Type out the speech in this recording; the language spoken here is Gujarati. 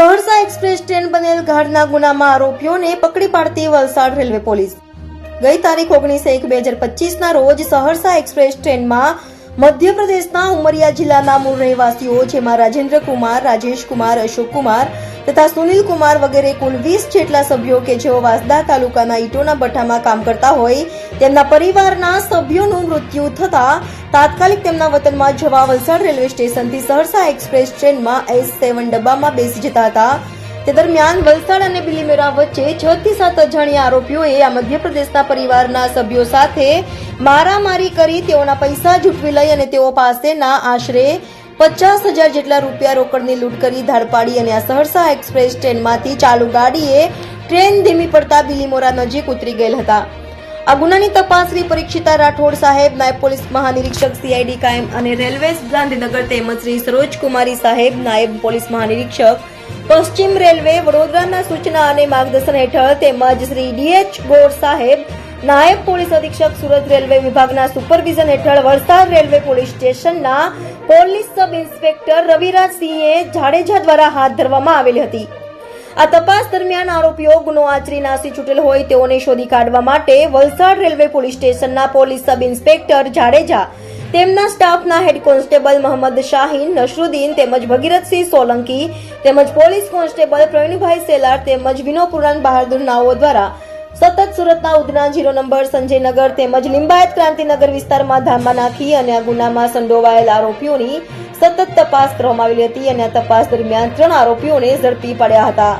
સહરસા એક્સપ્રેસ ટ્રેન બનેલ ઘાટના ગુનામાં આરોપીઓને પકડી પાડતી વલસાડ રેલવે પોલીસ. ગઈ તારીખ ઓગણીસ એક બે હજાર પચીસના રોજ સહરસા એક્સપ્રેસ ટ્રેનમાં મધ્યપ્રદેશના ઉમરિયા જિલ્લાના મૂળ રહેવાસીઓ, જેમાં રાજેન્દ્ર કુમાર રાજેશ કુમાર અશોક કુમાર તથા સુનિલ કુમાર વગેરે કુલ વીસ જેટલા સભ્યો કે જેઓ વાસદા તાલુકાના ઈટોના ભઠ્ઠામાં કામ કરતા હોય, તેમના પરિવારના સભ્યોનું મૃત્યુ થતા તાત્કાલિક તેમના વતનમાં જવા વલસાડ રેલવે સ્ટેશનથી સહરસા એક્સપ્રેસ ટ્રેનમાં એસ સેવન ડબ્બામાં બેસી જતા હતા. તે દરમિયાન વલસાડ અને બિલીમેરા વચ્ચે છ થી સાત અજાણ્યા આરોપીઓએ આ મધ્યપ્રદેશના પરિવારના સભ્યો સાથે મારામારી કરી, તેઓના પૈસા ઝૂંટવી લઈ અને તેઓ પાસેના આશરે પચાસ હજાર જેટલા રૂપિયા રોકડની લૂંટ કરી ધાડ પાડી અને આ સહરસા એક્સપ્રેસ ટ્રેનમાંથી ચાલુ ગાડીએ ટ્રેન ધીમી પડતા બિલીમોરા નજીક ઉતરી ગયેલ હતા. આ ગુનાની તપાસ પરીક્ષિતા રાઠોડ સાહેબ, નાયબ પોલીસ મહાનિરીક્ષક સીઆઈડી કાયમ અને રેલવે ગાંધીનગર તેમજ શ્રી સરોજકુમારી સાહેબ, નાયબ પોલીસ મહાનિરીક્ષક, પશ્ચિમ રેલવે વડોદરાના સૂચના અને માર્ગદર્શન હેઠળ તેમજ શ્રી ડીએચ ગોર સાહેબ, નાયબ પોલીસ અધિક્ષક સુરત રેલવે વિભાગના સુપરવિઝન હેઠળ વલસાડ રેલવે પોલીસ સ્ટેશનના પોલીસ સબ ઇન્સ્પેક્ટર રવિરાજસિંહે જાડેજા દ્વારા હાથ ધરવામાં આવેલી હતી. આ તપાસ દરમિયાન આરોપીઓ ગુનો આચરી નાસી છૂટેલ હોય તેઓને શોધી કાઢવા માટે વલસાડ રેલવે પોલીસ સ્ટેશનના પોલીસ સબ ઇન્સ્પેક્ટર જાડેજા, તેમના સ્ટાફના હેડ કોન્સ્ટેબલ મોહમ્મદ શાહીન નસરુદ્દીન તેમજ ભગીરથસિંહ સોલંકી તેમજ પોલીસ કોન્સ્ટેબલ પ્રવીણભાઈ સેલાર તેમજ વિનોપુરાણ બહાદુર નાઓ દ્વારા સતત સુરતના ઉધના જીરો નંબર, સંજયનગર તેમજ લિંબાયત ક્રાંતિનગર વિસ્તારમાં ધામા નાખી અને આ ગુનામાં સંડોવાયેલ આરોપીઓની સતત તપાસ કરવામાં આવેલી હતી અને આ તપાસ દરમિયાન ત્રણ આરોપીઓને ઝડપી પડ્યા હતા.